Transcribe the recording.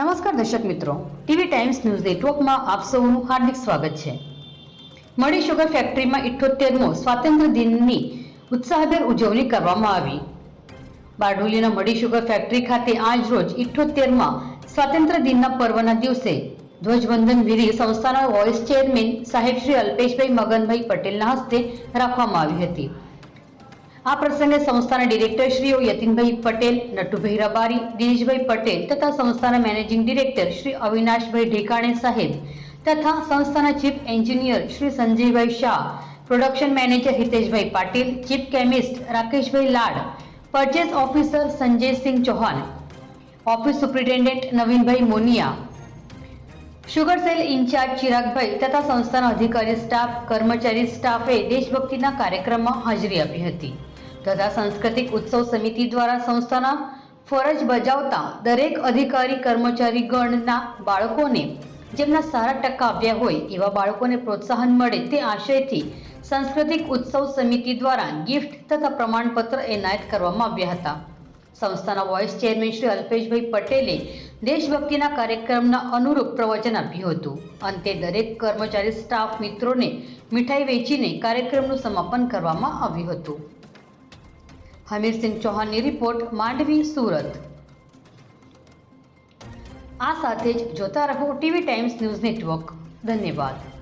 નમસ્કાર દર્શક મિત્રો. ટીવી ટાઈમ્સ ન્યૂઝ નેટવર્કમાં આપ સૌનું હાર્દિક સ્વાગત છે. મળી શુગર ફેક્ટરીમાં ઇઠ્ઠોતેરમો સ્વાતંત્ર્ય દિનની ઉત્સાહભેર ઉજવણી કરવામાં આવી. બારડોલીના મળી શુગર ફેક્ટરી ખાતે આજ રોજ ઇઠ્ઠોતેરમાં સ્વાતંત્ર્ય દિનના પર્વના દિવસે ધ્વજવંદન વિધિ સંસ્થાના વોઇસ ચેરમેન સાહેબ શ્રી અલ્પેશભાઈ મગનભાઈ પટેલના હસ્તે રાખવામાં આવી હતી. આ પ્રસંગે સંસ્થાના ડિરેક્ટર શ્રીઓ યતિનભાઈ પટેલ, નટુભાઈ રબારી, દિનેશભાઈ પટેલ તથા સંસ્થાના મેનેજિંગ ડિરેક્ટર શ્રી અવિનાશભાઈ ઢેકાણે સાહેબ તથા સંસ્થાના chief engineer Shri Sanjaybhai Shah, production manager Hiteshbhai Patil, chief chemist Rakeshbhai Lad, purchase officer Sanjaysinh Chauhan, office superintendent Navinbhai Monia sugar sale incharge Chiragbhai તથા સંસ્થાના અધિકારી સ્ટાફ, કર્મચારી સ્ટાફે દેશભક્તિના કાર્યક્રમમાં હાજરી આપી હતી. તથા સાંસ્કૃતિક ઉત્સવ સમિતિ દ્વારા સંસ્થાના ફરજ બજાવતા દરેક અધિકારી, કર્મચારી ગણના બાળકોને જેમના સારા ટકા આવ્યા હોય એવા બાળકોને પ્રોત્સાહન મળે તે આશયથી સાંસ્કૃતિક ઉત્સવ સમિતિ દ્વારા ગિફ્ટ તથા પ્રમાણપત્ર એનાયત કરવામાં આવ્યા હતા. સંસ્થાના વોઇસ ચેરમેન શ્રી અલ્પેશભાઈ પટેલે દેશભક્તિના કાર્યક્રમના અનુરૂપ પ્રવચન આપ્યું હતું. અંતે દરેક કર્મચારી, સ્ટાફ મિત્રોને મીઠાઈ વેચીને કાર્યક્રમનું સમાપન કરવામાં આવ્યું હતું. હમીરસિંહ ચૌહાણની રિપોર્ટ માંડવી, સુરત. આ સાથે જ જોતા રહો ટીવી ટાઈમ્સ ન્યૂઝ નેટવર્ક. ધન્યવાદ.